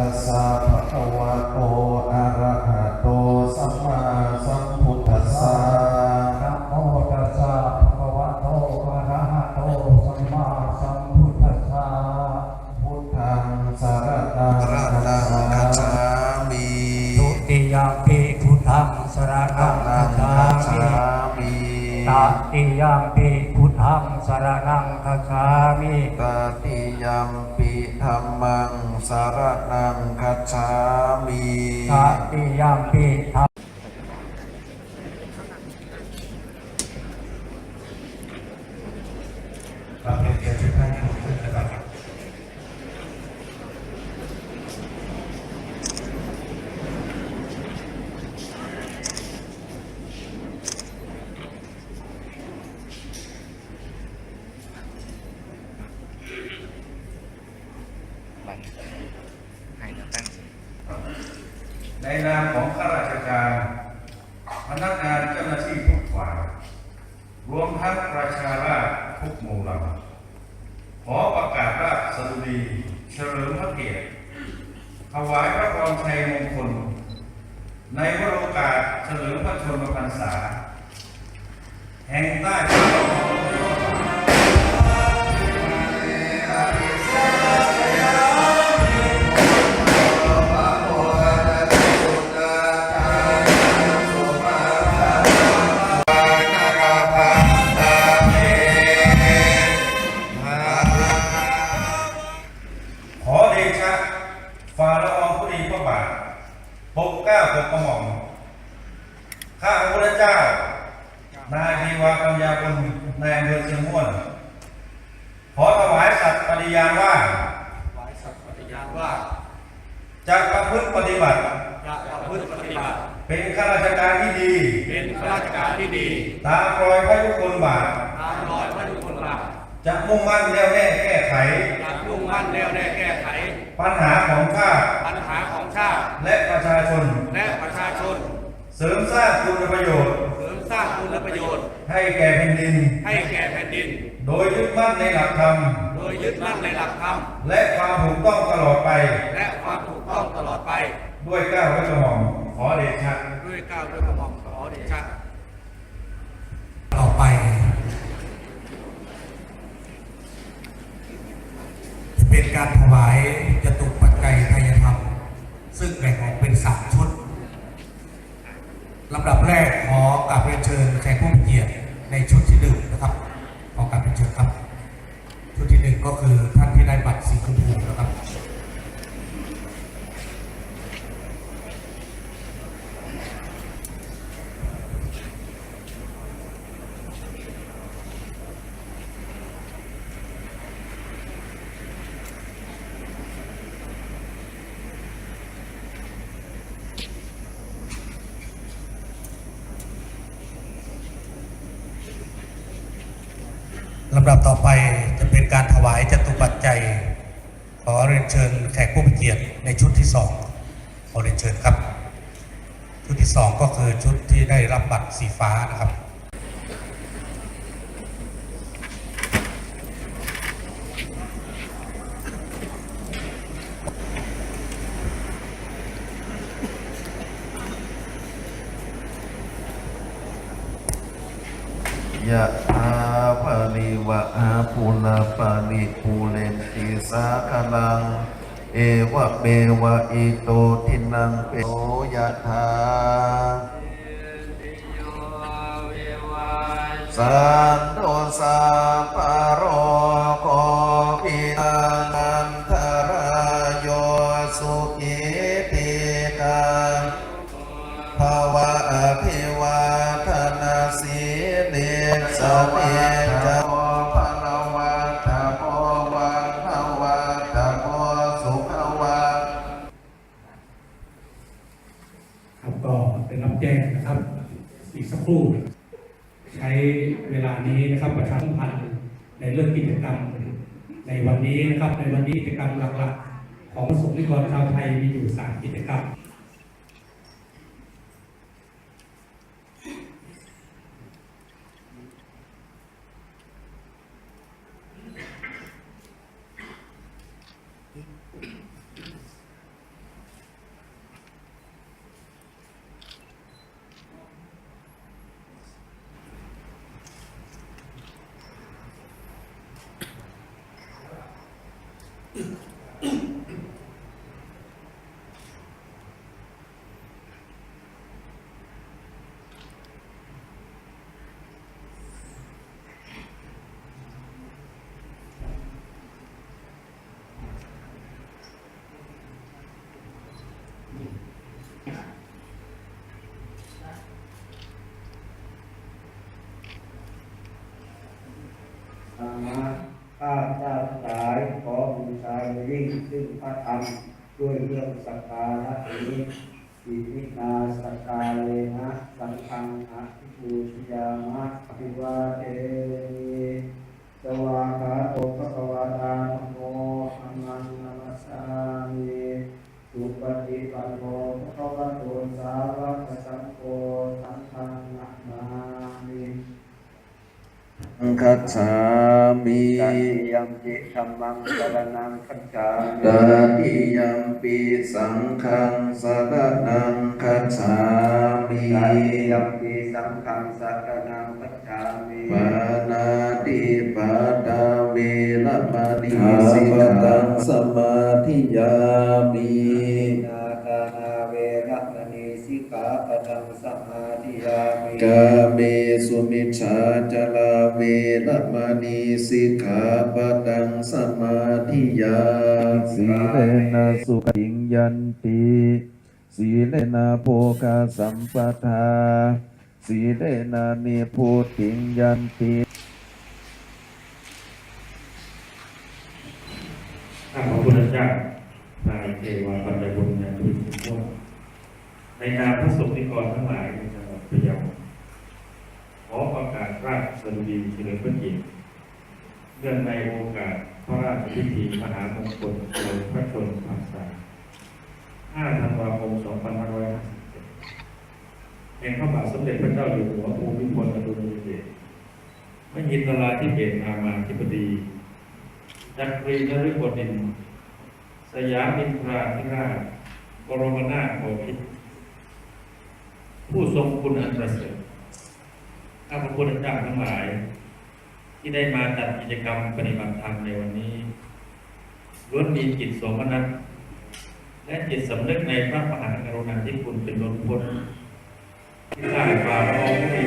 ตัสสะภะคะวะโตอะระหะโตสัมมาสัมพุทธัสสะนะโมตัสสะภะคะวะโตอะระหะโตสัมมาสัมพุทธัสสะพุทธังสารนังพระคัจนังฉาคัจฉามิทุติยมปิพุทธังสรพระณังนัคังจฉาคัจมิฉามิตติยมปิพุทธังสรณังคัจฉามิตติยัมปิธัมมัง สารนังคัจฉามิ ตติยมปิธรบเรียนเชิญทุกท่านขึ้นนะครับ ในนามของข้าราชการ พนักงานเจ้าหน้าที่ทุกฝ่าย รวมทั้งประชาราชทุกหมู่เหล่าขอประกาศราชสดุดีเฉลิมพระเกียรติถวายพระพรชัยมงคล ในวโรกาสเฉลิมพระชนมพรรษา แห่งใต้พระ เกล้าปกกระหม่อมข้าพระพุทธเจ้า นายเทวาปัญญาบุญในอำเภอเชียงม่วนขอถวายสัตย์ปฏิญาณว่าหวายสัตย์ปฏิญาณว่าจะประพฤติปฏิบัติจะประพฤติปฏิบัติ เป็นข้าราชการที่ดี เป็นข้าราชการที่ดี ตามรอยพระยุคลบาทตามรอยพระยุคลบาทจะมุ่งมั่นแน่วแน่แก้ไขจะมุ่งมั่นแน่วแน่แก้ไข ปัญหาของชาติปัญหาของชาติและประ ชาชน และประชาชน เสริมสร้างคุณประโยชน์ เสริมสร้างคุณประโยชน์ ให้แก่แผ่นดิน ให้แก่แผ่นดิน โดยยึดมั่นในหลักธรรม โดยยึดมั่นในหลักธรรม และความถูกต้องตลอดไป และความถูกต้องตลอดไป ด้วยเกล้าพระกระหม่อมขอเดชะ ด้วยเกล้าวด้วยกระหม่อมขอเดชะ ต่อไปเป็นการถวายจตุปัจจัยทายธรรม ซึ่งแบ่งออกเป็นสามชุดลำดับแรกขอกราบเรียนเชิญแขกผู้มีเกียรติในชุดที่หนึ่งนะครับ ขอกราบเรียนเชิญครับ ชุดที่หนึ่งก็คือท่านที่ได้บัตรสีชมพูนะครับ ลำดับต่อไปจะเป็นการถวายจตุปัจจัย ขอเรียนเชิญแขกผู้มีเกียรติในชุดที่สองขอเรียนเชิญครับ ชุดที่สองก็คือชุดที่ได้รับบัตรสีฟ้านะครับ ยะถาภาลิวะอา ปุณาปานิปูเลนติสาคลัง เอวะเมวะอิโตทินังเปโอยะธาสันโดสาปารโร สักครู่ ใช้เวลานี้นะครับประชาสัมพันธ์ในเรื่องกิจกรรม ในวันนี้นะครับในวันนี้กิจกรรมหลักๆ ของสงฆ์นิกรชาวไทยมีอยู่สามกิจกรรม ซึ่งพระธรรมด้วยเรื่องสักการะนี้อิมินาสักกาเลนะสังฆังอะทิปูชยามะภิวาเทมิสวากาโตภะคะวะตา คัจฉามิตติยัมปิธัมมังสรณังคัจฉาตติยัมปิสังฆังสรณังคัจฉามิตติยัมปิสังฆังสรณังคัจฉามิปานาติปาตาเวรมณีสิกขาสมาธิยามิ กาเมสุมิชาจลาเวรมณีสิกขาปะตังสมาธิยาสีเลนะสุขิงยันติสีเลนะโภคาสัมปทาสีเลนะนิพุติงยันติ ข้าพระพุทธเจ้านายเทวาปัญญบุญญาณุทุกท่านในนามพระสงฆ์นิกรทั้งหลายในจังหวัดพะเยาขอประกาศราชสดุดีเฉลิมพระเกียรติ เนื่องในโอกาสพระราชพิธีมหามงคลเฉลิมพระชนมพรรษา5ธันวาคม 2557แห่งพระบาทสมเด็จพระเจ้าอยู่หัวภูมิพลอดุลยเดชมหินทราธิเบศรามาธิบดีจักรีนฤบดิน สยามินทราธิราชบรมนาถบพิตรผู้ทรงคุณอันประเสริฐข้าพระพุทธเจ้าทั้งหลาย ที่ได้มาจัดกิจกรรมปฏิบัติธรรมในวันนี้ล้วนมีจิตสมนัตและจิตสำนึกในพระมหากรุณาธิคุณเป็นล้นพ้นที่ได้ฝ่าพระองที่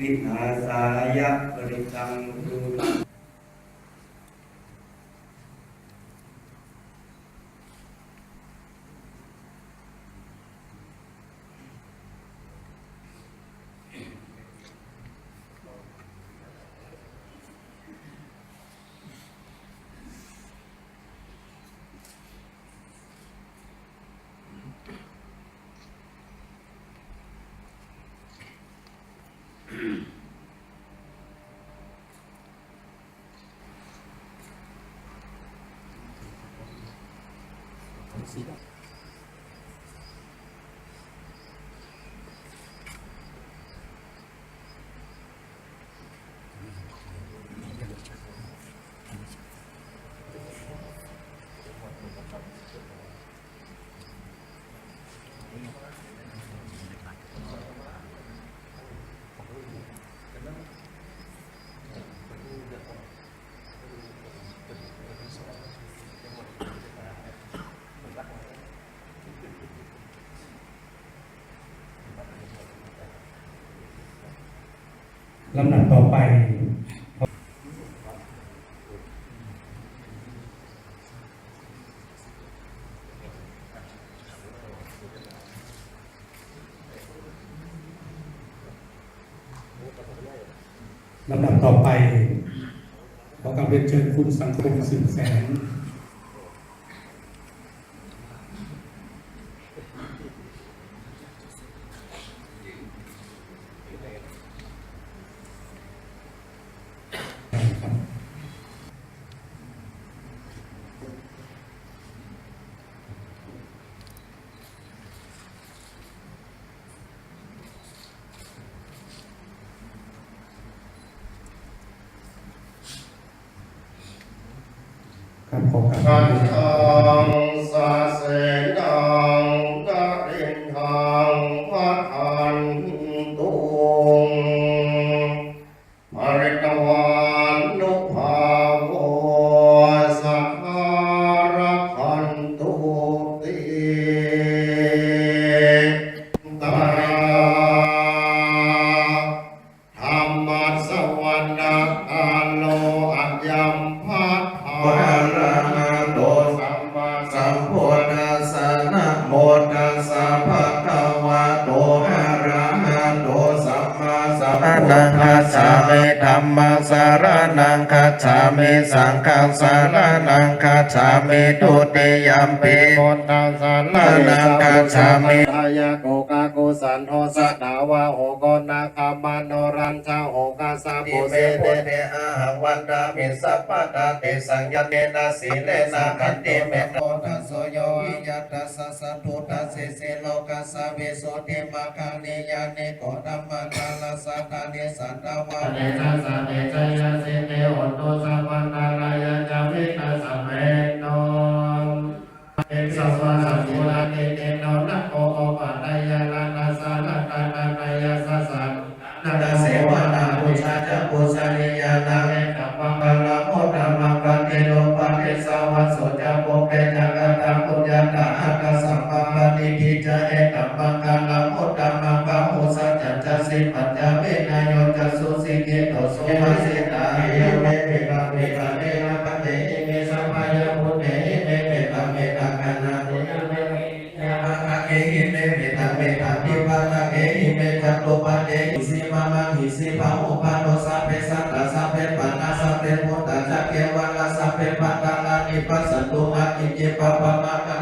วิหาสายะปริ conocidas. ลำดับต่อไปลำดับต่อไป ขอกราบเรียนเชิญคุณสังคมสืบแสง ครับผมขันธังสาเสนังกะรินทังพัทันตุงปริตวันนุภาโวสักการะขันตุติตาธรรมสวรรณกาโลอัญญัมพัทธา มมมังสารนังคัจฉามิสังฆังสารนังคัจฉามิทุติยัมปิโกนตังสันมานังคัจฉามิทายาโกกาโกสันโทสะดาวาโหโกนาคามาโนรันชาโหกาสาอิปุเสเตเตอาหังวันดามิสัพพะตาเตสังยเนนะสีเลนะขันติเมตโตทัสโยหิยัตตัสสะสัตถุตัสสิสิ โลกัสสะเวโสติมาคังเนยาเนโกตัมมังคาลสัตตาเนสัตตวะเนจัสสะเนจยาสิเนโหตุสัพพันตารายะจามินาสัมเมโนเอกสัสสะสัพพุระเนเนโนนะโอโอปัตตยาลานาสาลตานาตยาสัสสะนาดาเสวนาบูชาจะบูชาเนยานา ลังโอตัมังปะโหสัจจะสิปัญจเวทายโจะสุสิเกิโตสุมาสิตาเยเมเมตาเมตาเมนะปะเตเมสัพพายมุเตเมเมตาเมตากันนาเนเมยามาเกหิเมเมตาเมตาทิปะตะเกหิเมจัตโตปะเตหิสิมามังหิสิภะอุปาโนสัพเพสัตตะสัพเพปันนาสัพเพโมตตะจักเกวัลลสัพเพปัตตานิปัสสตุมากิจิปะปะมะกะ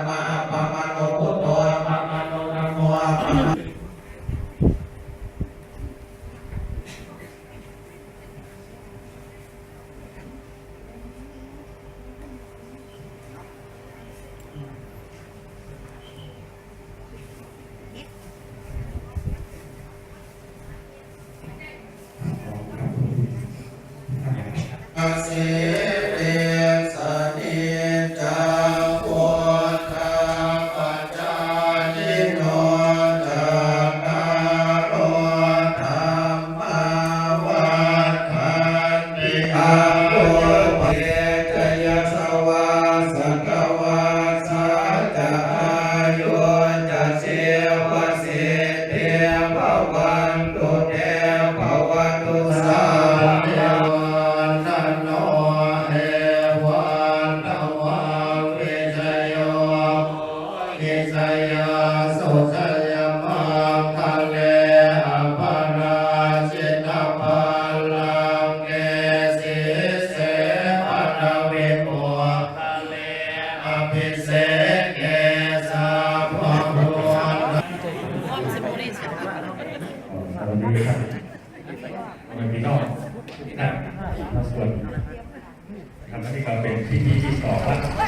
นะมาส่วนทำหน้าที่เรเป็นพิธีที่สองวันะครับ